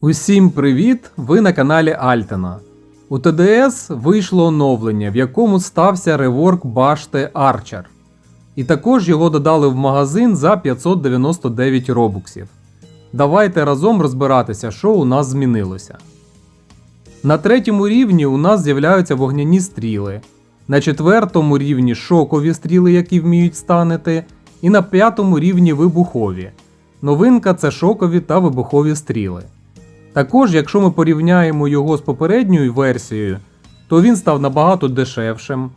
Усім привіт! Ви на каналі Альтена. У ТДС вийшло оновлення, в якому стався реворк башти Archer. І також його додали в магазин за 599 робуксів. Давайте разом розбиратися, що у нас змінилося. На третьому рівні у нас з'являються вогняні стріли. На четвертому рівні шокові стріли, які вміють станити. І на п'ятому рівні вибухові. Новинка це шокові та вибухові стріли. Також, якщо ми порівняємо його з попередньою версією, то він став набагато дешевшим.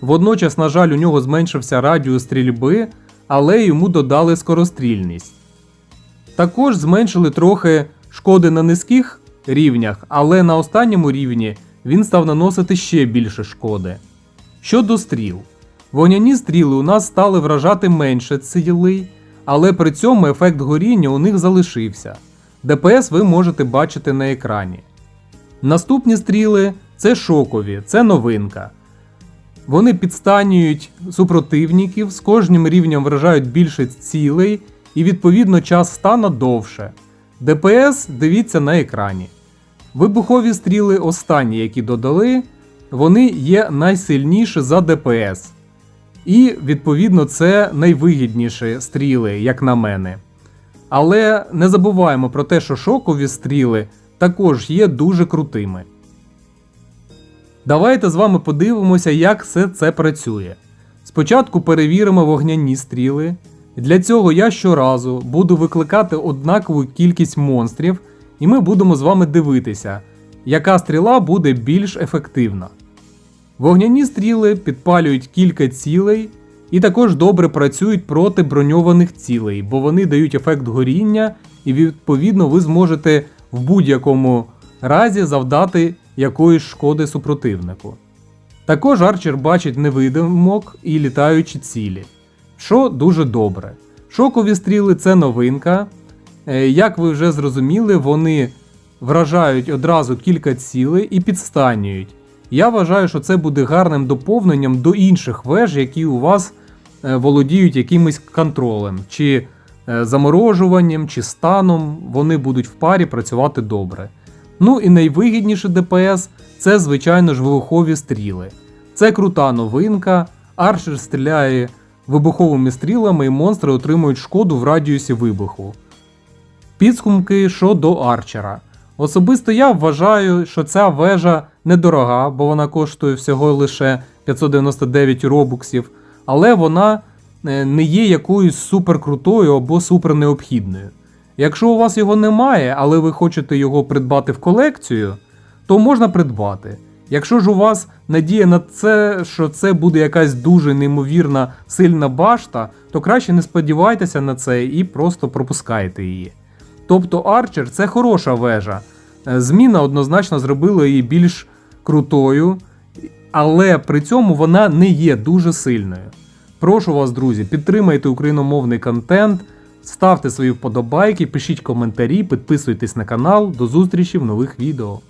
Водночас, на жаль, у нього зменшився радіус стрільби, але йому додали скорострільність. Також зменшили трохи шкоди на низьких рівнях, але на останньому рівні він став наносити ще більше шкоди. Щодо стріл, вогняні стріли у нас стали вражати менше цілей, але при цьому ефект горіння у них залишився. ДПС ви можете бачити на екрані. Наступні стріли це шокові, це новинка. Вони підстанюють супротивників, з кожним рівнем вражають більше цілей і відповідно час стана довше. ДПС дивіться на екрані. Вибухові стріли останні, які додали, вони є найсильніші за ДПС. І, відповідно, це найвигідніші стріли, як на мене. Але не забуваємо про те, що шокові стріли також є дуже крутими. Давайте з вами подивимося, як все це працює. Спочатку перевіримо вогняні стріли. Для цього я щоразу буду викликати однакову кількість монстрів, і ми будемо з вами дивитися, яка стріла буде більш ефективна. Вогняні стріли підпалюють кілька цілей і також добре працюють проти броньованих цілей, бо вони дають ефект горіння, і відповідно ви зможете в будь-якому разі завдати якоїсь шкоди супротивнику. Також арчер бачить невидимок і літаючі цілі, що дуже добре. Шокові стріли це новинка. Е, Як ви вже зрозуміли, вони вражають одразу кілька цілей і підстанюють. Я вважаю, що це буде гарним доповненням до інших веж, які у вас володіють якимось контролем, чи е, заморожуванням, чи станом. Вони будуть в парі працювати добре. Ну і найвигідніше ДПС це, звичайно ж, вибухові стріли. Це крута новинка. Арчер стріляє вибуховими стрілами, і монстри отримують шкоду в радіусі вибуху. Підсумки щодо арчера. Особисто я вважаю, що ця вежа недорога, бо вона коштує всього лише 599 робуксів, але вона е, не є якоюсь суперкрутою або супернеобхідною. Якщо у вас його немає, але ви хочете його придбати в колекцію, то можна придбати. Якщо ж у вас надія на це, що це буде якась дуже неймовірна сильна башта, то краще не сподівайтеся на це і просто пропускайте її. Тобто Арчер це хороша вежа. Е, Зміна однозначно зробила її більш крутою, але при цьому вона не є дуже сильною. Прошу вас, друзі, підтримайте україномовний контент, ставте свої вподобайки, пишіть коментарі, підписуйтесь на канал. До зустрічі в нових відео.